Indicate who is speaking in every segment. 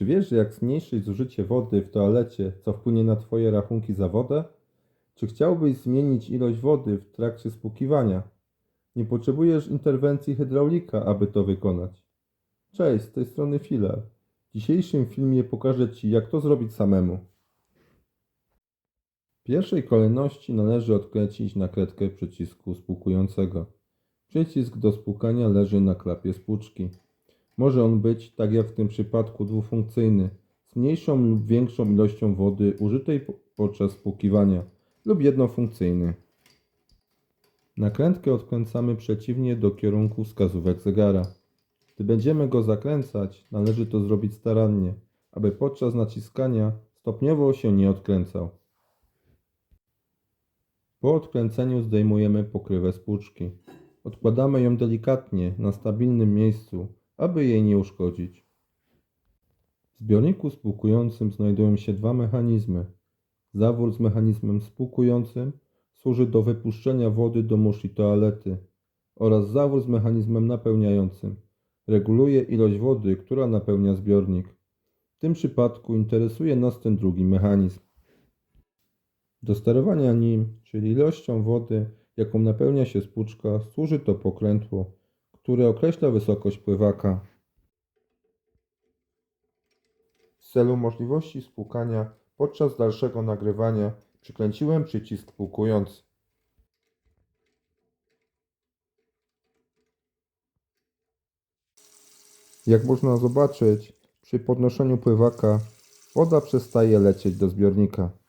Speaker 1: Czy wiesz, że jak zmniejszyć zużycie wody w toalecie, co wpłynie na Twoje rachunki za wodę? Czy chciałbyś zmienić ilość wody w trakcie spłukiwania? Nie potrzebujesz interwencji hydraulika, aby to wykonać. Cześć, z tej strony Filar. W dzisiejszym filmie pokażę Ci, jak to zrobić samemu. W pierwszej kolejności należy odkręcić nakrętkę przycisku spłukującego. Przycisk do spłukania leży na klapie spłuczki. Może on być, tak jak w tym przypadku, dwufunkcyjny, z mniejszą lub większą ilością wody użytej po- podczas spłukiwania, lub jednofunkcyjny. Nakrętkę odkręcamy przeciwnie do kierunku wskazówek zegara. Gdy będziemy go zakręcać, należy to zrobić starannie, aby podczas naciskania stopniowo się nie odkręcał. Po odkręceniu zdejmujemy pokrywę spłuczki. Odkładamy ją delikatnie na stabilnym miejscu, aby jej nie uszkodzić. W zbiorniku spłukującym znajdują się dwa mechanizmy. Zawór z mechanizmem spłukującym służy do wypuszczenia wody do muszli toalety oraz zawór z mechanizmem napełniającym. Reguluje ilość wody, która napełnia zbiornik. W tym przypadku interesuje nas ten drugi mechanizm. Do sterowania nim, czyli ilością wody, jaką napełnia się spłuczka, służy to pokrętło, które określa wysokość pływaka. W celu możliwości spłukania podczas dalszego nagrywania przykręciłem przycisk spłukujący. Jak można zobaczyć, przy podnoszeniu pływaka woda przestaje lecieć do zbiornika.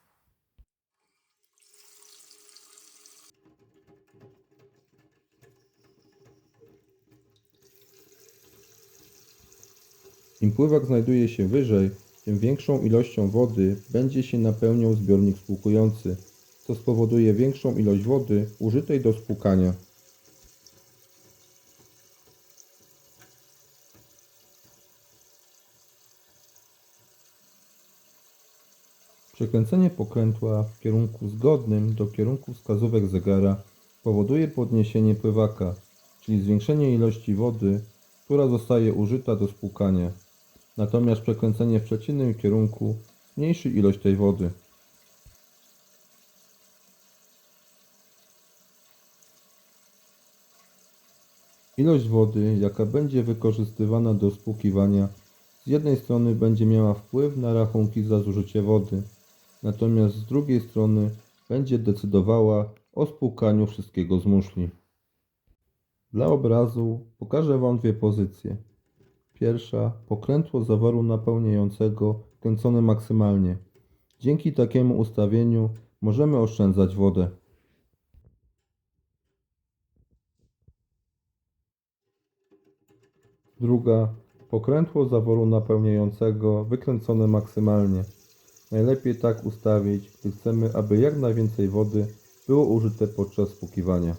Speaker 1: Im pływak znajduje się wyżej, tym większą ilością wody będzie się napełniał zbiornik spłukujący, co spowoduje większą ilość wody użytej do spłukania. Przekręcenie pokrętła w kierunku zgodnym do kierunku wskazówek zegara powoduje podniesienie pływaka, czyli zwiększenie ilości wody, która zostaje użyta do spłukania. Natomiast przekręcenie w przeciwnym kierunku zmniejszy ilość tej wody. Ilość wody, jaka będzie wykorzystywana do spłukiwania, z jednej strony będzie miała wpływ na rachunki za zużycie wody, natomiast z drugiej strony będzie decydowała o spłukaniu wszystkiego z muszli. Dla obrazu pokażę Wam dwie pozycje. Pierwsza pokrętło zaworu napełniającego kręcone maksymalnie. Dzięki takiemu ustawieniu możemy oszczędzać wodę. Druga pokrętło zaworu napełniającego wykręcone maksymalnie. Najlepiej tak ustawić, gdy chcemy, aby jak najwięcej wody było użyte podczas spłukiwania.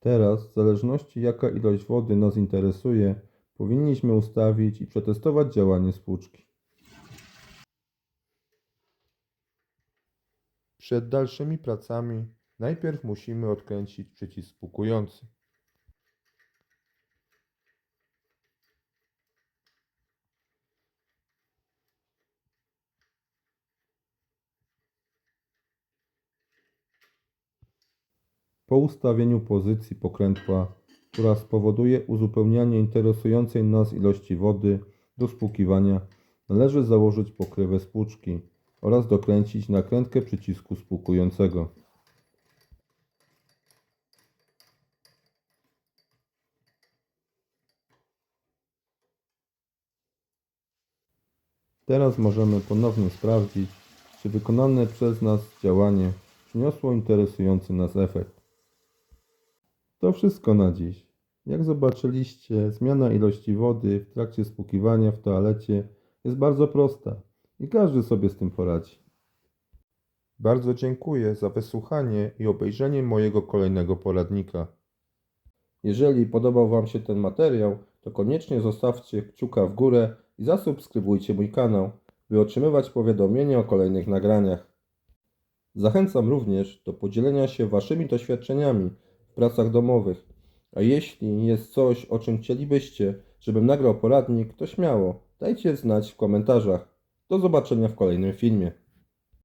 Speaker 1: Teraz, w zależności jaka ilość wody nas interesuje, powinniśmy ustawić i przetestować działanie spłuczki. Przed dalszymi pracami najpierw musimy odkręcić przycisk spłukujący. Po ustawieniu pozycji pokrętła, która spowoduje uzupełnianie interesującej nas ilości wody do spłukiwania, należy założyć pokrywę spłuczki oraz dokręcić nakrętkę przycisku spłukującego. Teraz możemy ponownie sprawdzić, czy wykonane przez nas działanie przyniosło interesujący nas efekt. To wszystko na dziś. Jak zobaczyliście, zmiana ilości wody w trakcie spłukiwania w toalecie jest bardzo prosta i każdy sobie z tym poradzi. Bardzo dziękuję za wysłuchanie i obejrzenie mojego kolejnego poradnika. Jeżeli podobał Wam się ten materiał, to koniecznie zostawcie kciuka w górę i zasubskrybujcie mój kanał, by otrzymywać powiadomienia o kolejnych nagraniach. Zachęcam również do podzielenia się Waszymi doświadczeniami pracach domowych. A jeśli jest coś, o czym chcielibyście, żebym nagrał poradnik, to śmiało dajcie znać w komentarzach. Do zobaczenia w kolejnym filmie.